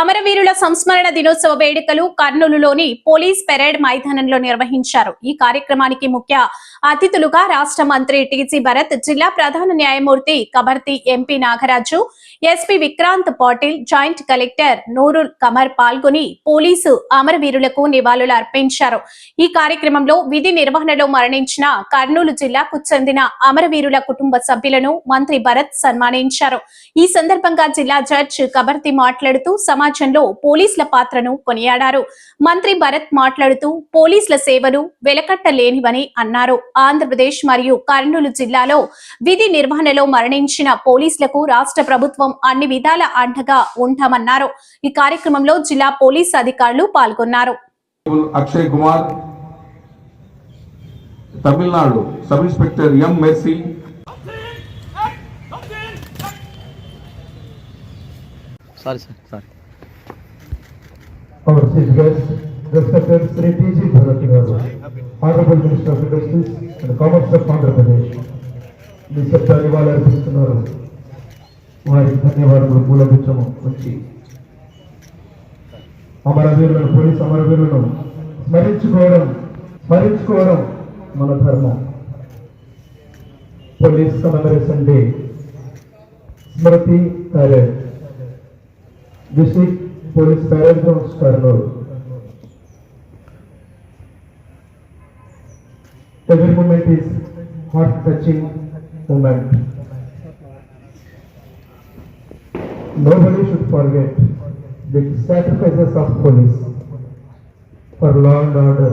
అమరవీరుల సంస్మరణ దినోత్సవ వేడుకలు కర్నూలులోని పోలీస్ పెరేడ్ మైదానంలో నిర్వహించారు. ఈ కార్యక్రమానికి ముఖ్య అతిథులుగా రాష్ట్ర మంత్రి టీజీ భరత్ జిల్లా ప్రధాన న్యాయమూర్తి కబర్తి MP Nagaraju SP Vikrant Patil joint collector Noorul Kamar పాల్గొని పోలీసు అమరవీరులకు నివాళులు అర్పించారు. ఈ కార్యక్రమంలో విధి నిర్వహణలో మరణించిన కర్నూలు జిల్లాకు చెందిన అమరవీరుల కుటుంబ సభ్యులను మంత్రి భరత్ సన్మానించారు. ఈ సందర్భంగా జిల్లా జడ్జ్ కబర్తి మాట్లాడుతూ సమాజంలో పోలీసుల పాత్రను కొనియాడారు. మంత్రి భరత్ మాట్లాడుతూ పోలీసుల సేవలు వెలకట్టలేనివని అన్నారు. ఆంధ్రప్రదేశ్ మరియు కర్నూలు జిల్లాలో విధి నిర్వహణలో మరణించిన పోలీసులకు రాష్ట్ర ప్రభుత్వం అన్ని విధాల అండగా ఉంటామన్నారు. ఈ కార్యక్రమంలో జిల్లా పోలీస్ అధికారులు పాల్గొన్నారు. Akshay Kumar Tamil Nadu sub inspector M Mercy Sorry sir sorry Our chief guest, respected Sri T.G. Bharat Garu, Honorable Minister of Industries and Commerce of Andhra Pradesh. మీ చెప్తారు ఇవాళ అర్పిస్తున్నారు వారికి ధన్యవాదములు పూలగుచ్చము వచ్చి అమరవీరులను పోలీస్ అమరవీరులను స్మరించుకోవడం స్మరించుకోవడం మన ధర్మం police commemoration day Smriti parade District police parade grounds Kurnool Every moment is heart-touching moment. Nobody should forget the sacrifices of police for law and order